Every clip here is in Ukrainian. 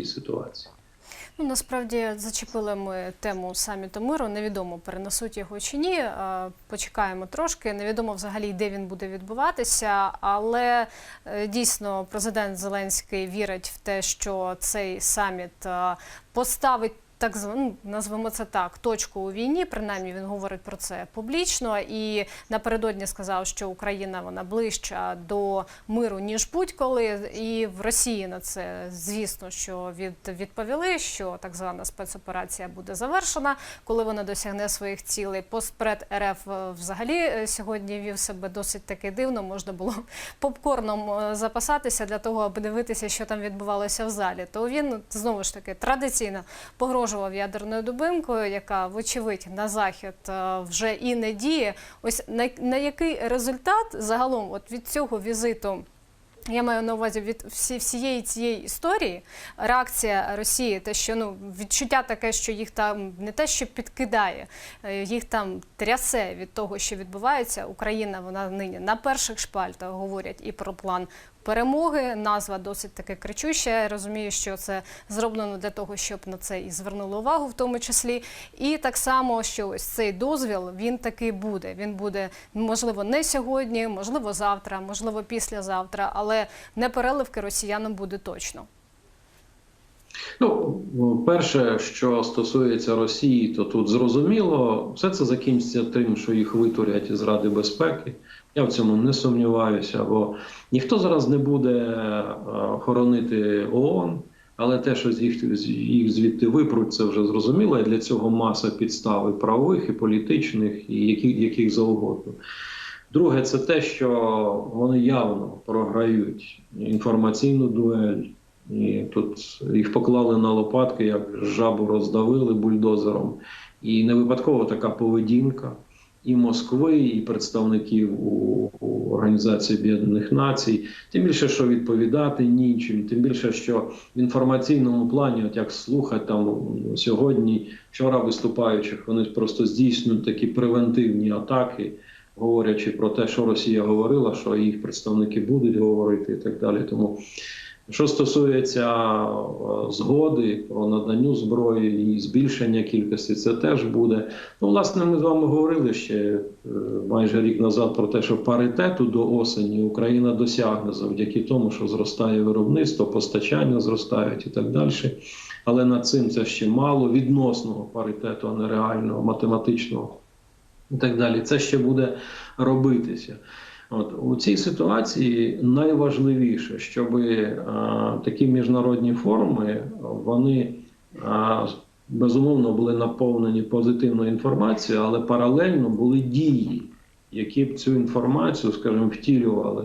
цій ситуації. Ну, насправді зачепили ми тему саміту миру. Невідомо перенесуть його чи ні. Е, Почекаємо трошки. Невідомо взагалі, де він буде відбуватися. Але е, дійсно президент Зеленський вірить в те, що цей саміт е, поставить. Так зв- ну, назвемо це так, точку у війні. Принаймні він говорить про це публічно і напередодні сказав, що Україна вона ближча до миру ніж будь-коли. І в Росії на це звісно, що від відповіли, що так звана спецоперація буде завершена, коли вона досягне своїх цілей. Постпред РФ е, взагалі е, сьогодні вів себе досить таки дивно. Можна було попкорном е, запасатися для того, аби дивитися, що там відбувалося в залі. То він знову ж таки традиційно погрожував ядерною дубинкою, яка, вочевидь, на захід е, вже і не діє. Ось на, на який результат загалом от від цього візиту. Я маю на увазі від всі, всієї цієї історії реакція Росії, те, що ну відчуття таке, що їх там не те, що підкидає, е, їх там трясе від того, що відбувається. Україна вона нині на перших шпальтах говорять і про план перемоги. Назва досить таки кричуща. Я розумію, що це зроблено для того, щоб на це і звернули увагу, в тому числі. І так само, що ось цей дозвіл він таки буде. Він буде можливо не сьогодні, можливо, завтра, можливо, післязавтра, але не переливки росіянам буде точно. Ну, перше, що стосується Росії, то тут зрозуміло, все це закінчиться тим, що їх витурять із Ради безпеки. Я в цьому не сумніваюся, бо ніхто зараз не буде е, хоронити ООН, але те, що їх, їх звідти випруть, це вже зрозуміло. І для цього маса підстав і правових, і політичних, і яких, яких завгодно. Друге, це те, що вони явно програють інформаційну дуель. І тут їх поклали на лопатки, як жабу роздавили бульдозером. І не випадково така поведінка і Москви, і представників у, у Організації Об'єднаних Націй. Тим більше, що відповідати нічим, тим більше, що в інформаційному плані, от як слухати там сьогодні, вчора виступаючих, вони просто здійснюють такі превентивні атаки, говорячи про те, що Росія говорила, що їх представники будуть говорити і так далі. Тому що стосується е, згоди про наданню зброї і збільшення кількості, це теж буде. Ну, власне, ми з вами говорили ще е, майже рік назад про те, що паритету до осені Україна досягне завдяки тому, що зростає виробництво, постачання зростають і так далі. Але над цим це ще мало відносного паритету, а не реального, математичного і так далі. Це ще буде робитися. От у цій ситуації найважливіше, щоб такі міжнародні форуми вони а, безумовно були наповнені позитивною інформацією, але паралельно були дії, які б цю інформацію, скажімо, втілювали.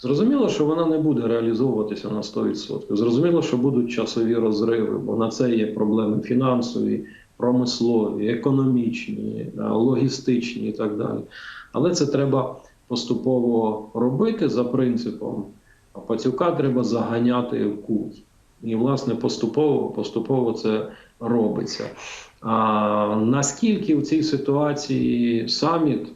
Зрозуміло, що вона не буде реалізовуватися на 100%. Зрозуміло, що будуть часові розриви, бо на це є проблеми фінансові, промислові, економічні, логістичні і так далі. Але це треба поступово робити за принципом, а пацюка треба заганяти в кут. І, власне, поступово поступово це робиться. А наскільки в цій ситуації саміт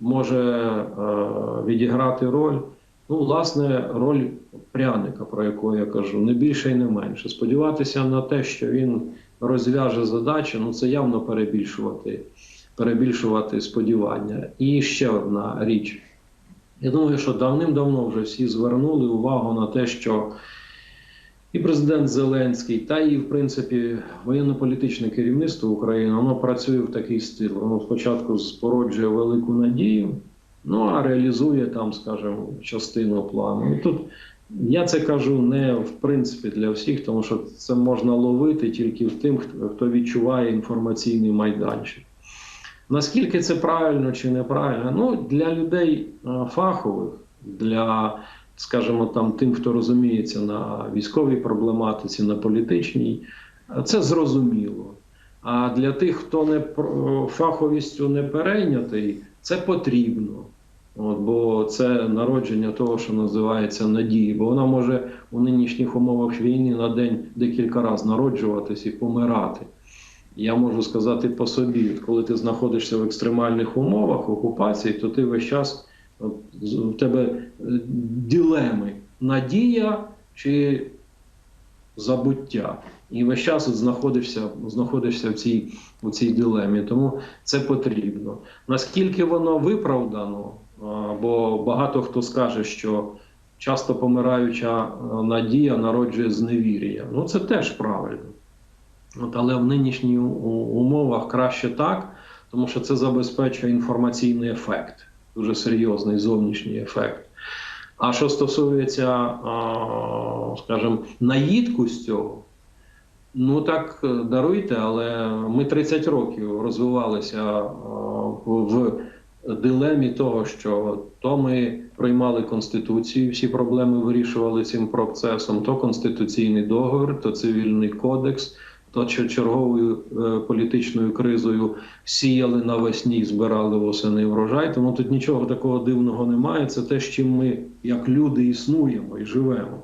може е, відіграти роль? Ну, власне, роль пряника, про яку я кажу, не більше і не менше. Сподіватися на те, що він розв'яже задачу, ну це явно перебільшувати, перебільшувати сподівання. І ще одна річ. Я думаю, що давним-давно вже всі звернули увагу на те, що і президент Зеленський, та і, в принципі, воєнно-політичне керівництво України воно працює в такий стиль. Воно спочатку спороджує велику надію, ну а реалізує там, скажімо, частину плану. І тут я це кажу не в принципі для всіх, тому що це можна ловити тільки в тим, хто- відчуває інформаційний майданчик. Наскільки це правильно чи неправильно? Ну, для людей е, фахових, для, скажімо, там тим, хто розуміється на військовій проблематиці, на політичній, е, це зрозуміло. А для тих, хто не фаховістю не перейнятий, це потрібно. От, бо це народження того, що називається надії, бо вона може у нинішніх умовах війни на день декілька разів народжуватись і помирати. Я можу сказати по собі, коли ти знаходишся в екстремальних умовах окупації, то ти весь час в тебе е, ділеми надія чи забуття. І весь час от знаходишся, знаходишся в цій, у цій дилемі. Тому це потрібно. Наскільки воно виправдано, бо багато хто скаже, що часто помираюча надія народжує зневір'я. Ну це теж правильно. От, але в нинішніх умовах краще так, тому що це забезпечує інформаційний ефект, дуже серйозний зовнішній ефект. А що стосується, скажімо, наїдку цього, ну так е, даруйте, але ми 30 років розвивалися в дилемі того, що то ми приймали конституцію, всі проблеми вирішували цим процесом, то конституційний договір, то цивільний кодекс, то чер- черговою е, політичною кризою сіяли навесні, збирали восени врожай. Тому тут нічого такого дивного немає. Це те, з чим ми, як люди, існуємо і живемо.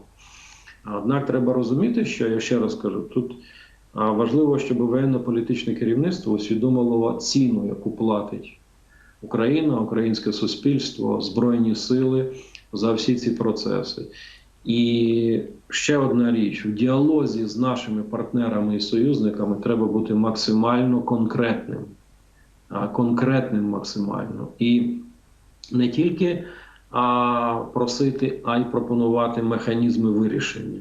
Однак треба розуміти, що я ще раз кажу, тут важливо, щоб воєнно-політичне керівництво усвідомило ціну, яку платить Україна, українське суспільство, збройні сили за всі ці процеси. І ще одна річ: в діалозі з нашими партнерами і союзниками треба бути максимально конкретним, конкретним максимально. І не тільки а, просити, а й пропонувати механізми вирішення.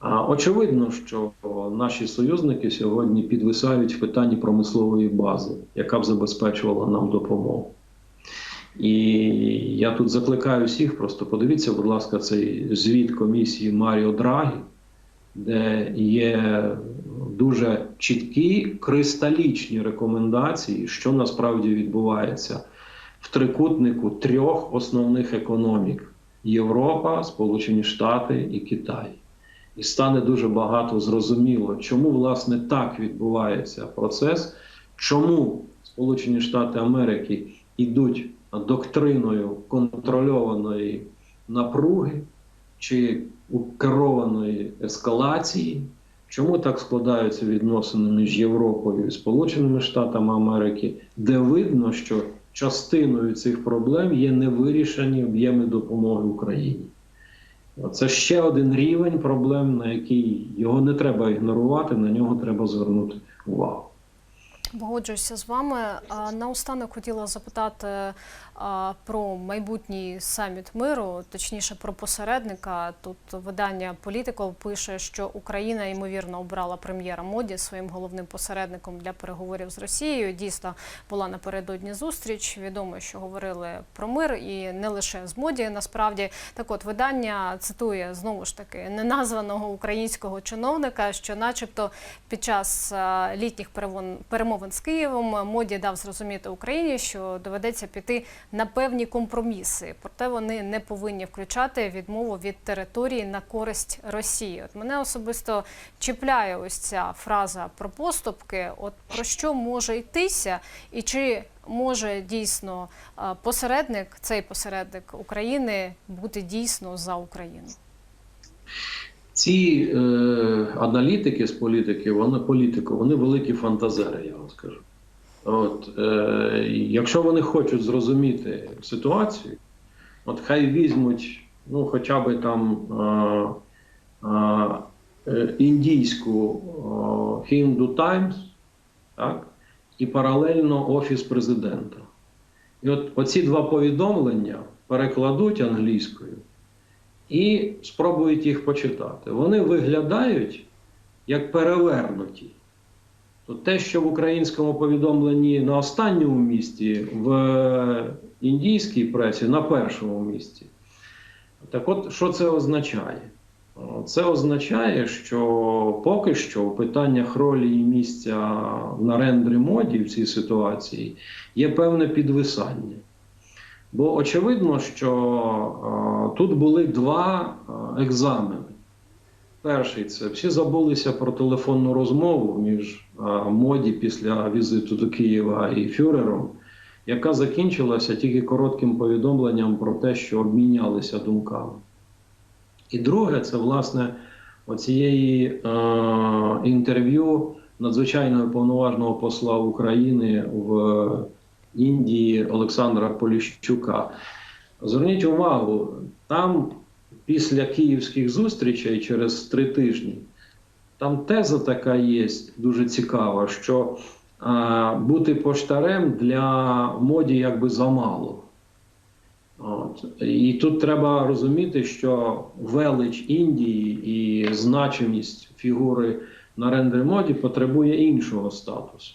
А, Очевидно, що наші союзники сьогодні підвисають в питанні промислової бази, яка б забезпечувала нам допомогу. І я тут закликаю всіх, просто подивіться, будь ласка, цей звіт комісії Маріо Драгі, де є дуже чіткі кристалічні рекомендації, що насправді відбувається в трикутнику трьох основних економік: Європа, Сполучені Штати і Китай. І стане дуже багато зрозуміло, чому власне так відбувається процес, чому Сполучені Штати Америки йдуть доктриною контрольованої напруги чи керованої ескалації, чому так складаються відносини між Європою і Сполученими Штатами Америки, де видно, що частиною цих проблем є невирішені об'єми допомоги Україні. Це ще один рівень проблем, на який його не треба ігнорувати, на нього треба звернути увагу. Погоджуюся з вами. Наостанок хотіла запитати про майбутній саміт миру, точніше про посередника. Тут видання Політиков пише, що Україна ймовірно обрала прем'єра моді своїм головним посередником для переговорів з Росією. Дійсно була напередодні зустріч. Відомо, що говорили про мир і не лише з моді. Насправді, так от видання цитує знову ж таки неназваного українського чиновника, що, начебто, під час літніх перемовин перемовин з Києвом моді дав зрозуміти Україні, що доведеться піти на певні компроміси. Проте вони не повинні включати відмову від території на користь Росії. От мене особисто чіпляє ось ця фраза про поступки. От про що може йтися, і чи може дійсно посередник, цей посередник України, бути дійсно за Україну? Ці е, аналітики з політики, вони політику, вони великі фантазери, я вам скажу. От, е, якщо вони хочуть зрозуміти ситуацію, от хай візьмуть ну, хоча б там е, е, індійську е, Hindu Times, так, і паралельно Офіс президента. І от оці два повідомлення перекладуть англійською і спробують їх почитати. Вони виглядають як перевернуті. То те, що в українському повідомленні на останньому місці, в індійській пресі на першому місці. Так от, що це означає? Це означає, що поки що у питаннях ролі і місця на рендрі моді в цій ситуації є певне підвисання. Бо очевидно, що е, тут були два е, екзамени. Перший це всі забулися про телефонну розмову між е, моді після візиту до Києва і Фюрером, яка закінчилася тільки коротким повідомленням про те, що обмінялися думками. І друге, це власне оцієї е, інтерв'ю надзвичайного повноважного посла України в Індії Олександра Поліщука. Зверніть увагу, там після київських зустрічей через три тижні, там теза така є дуже цікава, що а, бути поштарем для моді якби замало. От. І тут треба розуміти, що велич Індії і значимість фігури на рендері моді потребує іншого статусу.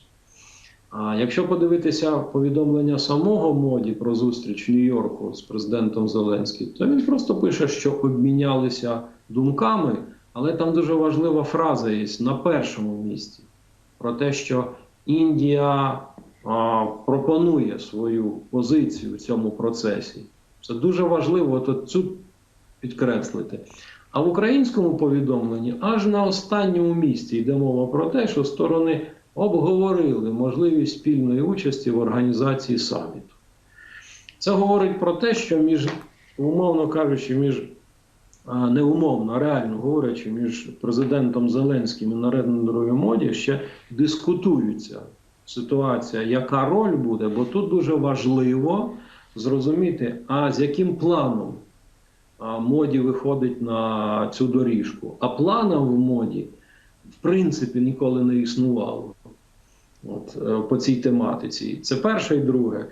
А якщо подивитися повідомлення самого моді про зустріч в Нью-Йорку з президентом Зеленським, то він просто пише, що обмінялися думками, але там дуже важлива фраза є на першому місці про те, що Індія а, пропонує свою позицію в цьому процесі. Це дуже важливо тут цю підкреслити. А в українському повідомленні аж на останньому місці йде мова про те, що сторони обговорили можливість спільної участі в організації саміту. Це говорить про те, що між, умовно кажучи, між а, не умовно, а реально говорячи, між президентом Зеленським і Нарендерою моді ще дискутуються ситуація, яка роль буде, бо тут дуже важливо зрозуміти, а з яким планом моді виходить на цю доріжку. А плана в моді, принципі, ніколи не існувало от, е, по цій тематиці. Це перше і друге. Е,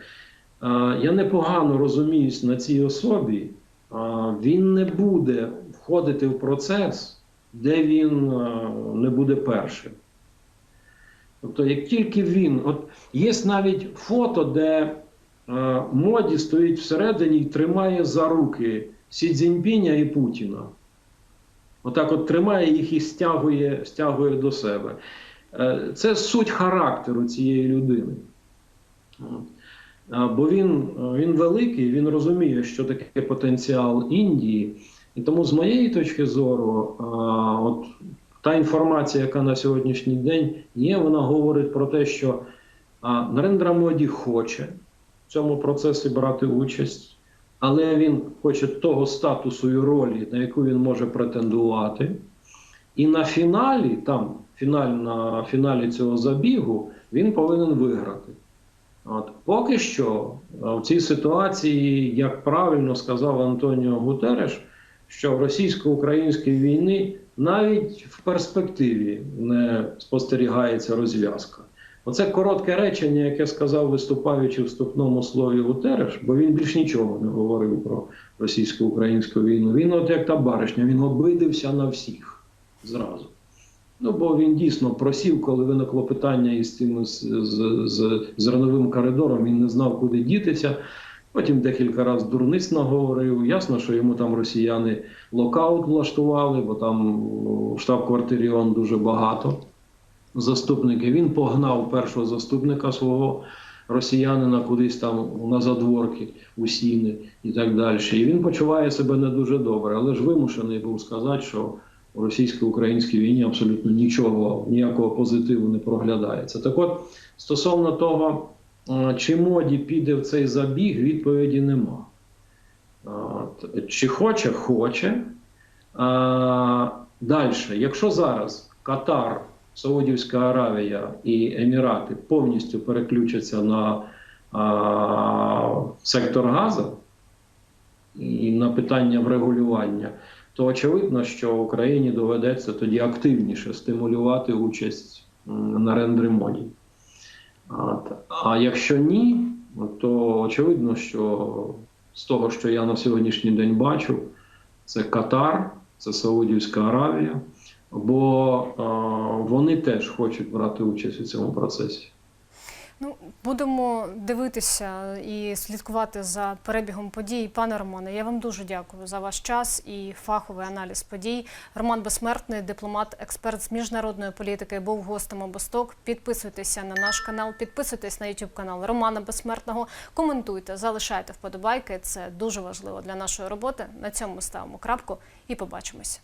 Я непогано розуміюсь на цій особі. Е, Він не буде входити в процес, де він не буде першим. Тобто, як тільки він, от є навіть фото, де моді стоїть всередині і тримає за руки Сі Цзіньпіня і Путіна. Отак от тримає їх і стягує, стягує до себе. Е, Це суть характеру цієї людини. Бо він, е, він великий, він розуміє, що таке потенціал Індії. І тому, з моєї точки зору, от та інформація, яка на сьогоднішній день є, вона говорить про те, що Нарендра Моді хоче в цьому процесі брати участь, але він хоче того статусу і ролі, на яку він може претендувати. І на фіналі, там, фіналь, на фіналі цього забігу, він повинен виграти. От. Поки що е, в цій ситуації, як правильно сказав Антоніо Гутереш, що в російсько-українській війні навіть в перспективі не спостерігається розв'язка. Оце коротке речення, яке сказав виступаючи в вступному слові Гутереш, бо він більш нічого не говорив про російсько-українську війну. Він, от як та баришня, він обидився на всіх зразу. Ну, бо він дійсно просів, коли виникло питання із цим з, з, з зерновим коридором, він не знав, куди дітися. Потім декілька разів дурниць наговорив. Ясно, що йому там росіяни локаут влаштували, бо там в штаб-квартирі ООН дуже багато заступників. Він погнав першого заступника свого росіянина кудись там на задворки, у сіни і так далі. І він почуває себе не дуже добре, але ж вимушений був сказати, що у російсько-українській війні абсолютно нічого, ніякого позитиву не проглядається. Так от, стосовно того, е, чи моді піде в цей забіг, відповіді нема. От, Чи хоче, хоче. Далі, якщо зараз Катар, Саудівська Аравія і Емірати повністю переключаться на а, сектор газу і на питання врегулювання, то очевидно, що Україні доведеться тоді активніше стимулювати участь на рендер-моді. А якщо ні, то очевидно, що з того, що я на сьогоднішній день бачу, це Катар, це Саудівська Аравія, бо е, вони теж хочуть брати участь у цьому процесі. Ну, будемо дивитися і слідкувати за перебігом подій. Пане Романе, я вам дуже дякую за ваш час і фаховий аналіз подій. Роман Безсмертний, дипломат, експерт з міжнародної політики, був гостем обосток. Підписуйтеся на наш канал, підписуйтесь на YouTube канал Романа Безсмертного. Коментуйте, залишайте вподобайки. Це дуже важливо для нашої роботи. На цьому ставимо крапку і побачимось.